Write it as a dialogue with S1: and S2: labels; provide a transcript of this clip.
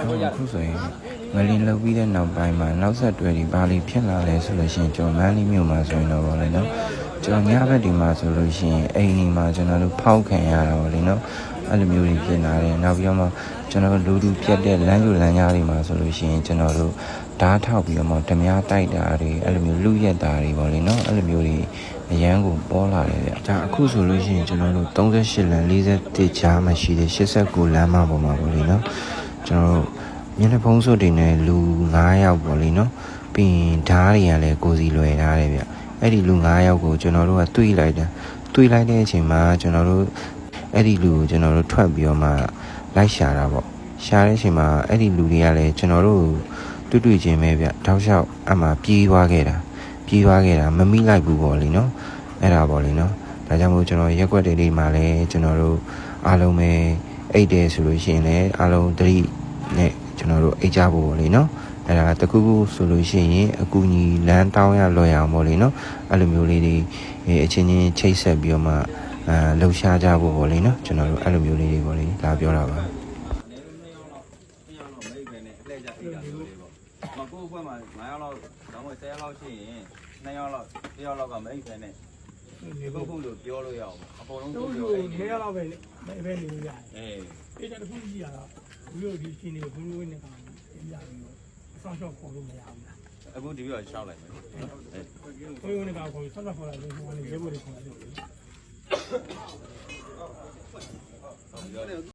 S1: ကျွန်တော်အခုဆိုရင်ငလင်းလောက်ပြီးတဲ့နောက်ပိုင်းမှာနောက်ဆက်တွဲဒီဘာလေးဖြစ်လာလဲဆိုလို့ရှိရင်ကျွန်တော်မန်းလေးမြို့မှာဆိုရင်တော့ဗောလေနော်ကျွန်တော်ညဘက်ဒီမှာဆိုလို့ရှိရင်အိမ်ဒီမှာကျွန်တော်တို့ဖောက်ခံရတာဗောလေနော်အဲ့လိုမျိုးတွေဖြစ်လာတယ်နောက်ပြီးတော့မှကျွန်တော်တို့လူလူပြတ်တဲ့လမ်းကျူလမ်းကြားတွေမှာဆိုလို့ရှိရင်ကျွန်တော်တို့ဓာတ်ထောက်ပြီးတော့မှဓမြတိုက်တာတွေအဲ့လိုမျိုးလူရက်တာတွေဗောလေနော်အဲ့လိုမျိုးတွေအရန်ကိုပေါ်လာတယ်ဗျဒါအခုဆိုလို့ရှိရင်ကျွန်တော်တို့38လမ်း41ကြားမှာရှိတဲ့89လမ်းမှာပေါ်မှာဗောလေနော် ကျွန်တော်တို့မျက်နှာဖုံးစွပ်တွေနဲ့လူ9ယောက်ပေါ့လေနော်ပြီးရင်ဓားတွေကလည်းကိုစီလွယ်ထားတယ်ဗျအဲ့ဒီလူ9ယောက်ကိုကျွန်တော်တို့ကတွေးလိုက်တာတွေးလိုက်တဲ့အချိန်မှာကျွန်တော်တို့အဲ့ဒီလူကိုကျွန်တော်တို့ထွက်ပြီးတော့မှလိုက်ရှာတာပေါ့ရှာတဲ့အချိန်မှာအဲ့ဒီလူတွေကလည်းကျွန်တော်တို့တွေ့တွေ့ချင်းပဲဗျတောက်လျှောက်အမှပြေးသွားခဲ့တာပြေးသွားခဲ့တာမမိလိုက်ဘူးပေါ့လေနော်အဲ့ဒါပေါ့လေနော်ဒါကြောင့်မို့ကျွန်တော်ရက်ွက်တွေလေးမှာလည်းကျွန်တော်တို့အားလုံးပဲ အိတ်တယ်ဆိုလို့ရှိရင်လည်းအားလုံးတတိနဲ့ကျွန်တော်တို့အိတ်ကြဖို့ပေါ့လေနော်အဲ့ဒါတခုခုဆိုလို့ရှိရင်အကူကြီးလမ်းတောင်းရလွယ်အောင်ပေါ့လေနော်အဲ့လိုမျိုးလေးတွေအဲအချင်းချင်းချိတ်ဆက်ပြီးတော့မှအဲလှူရှားကြဖို့ပေါ့လေနော်ကျွန်တော်တို့အဲ့လိုမျိုးလေးတွေပေါ့လေလာပြောတာပါ
S2: နှစ်ယောက်လောက်မိတ်ပဲနဲ့အလှည့်ကြအိတ်တာမျိုးလေးပေါ့။မကိုယ့်ဘက်မှာ9ယောက်လောက်တော့မ10ယောက်လောက်ရှိရင်2ယောက်လောက်1ယောက်လောက်ကမိတ်ပဲနဲ့
S3: နေ
S2: ခု
S3: ဖို့
S2: ခုလို့ပြောလို့ရအောင်အပေါ်လုံး
S3: တို့
S2: ပြော
S3: လို
S2: အိတ်
S3: နေရတော့ပဲပဲပဲနေရတယ်
S2: အေး
S3: အဲ့ဒါတခုကြည့်ရတာဘူးလို့ဒီရှင်နေဘူးလို့နေကောင်ရပြီးတော့အဆောင်ရှော့ခေါ်လို့မရဘူးလား
S2: အခုဒီပြောရှောက်လိုက်မယ်။အေး
S3: ဘုန်းကြီးနေကောင်ခေါ်ဆောက်ဆောက်ခေါ်လာလို့ဟိုကနေရဲဘော်တွေခေါ်လာလို့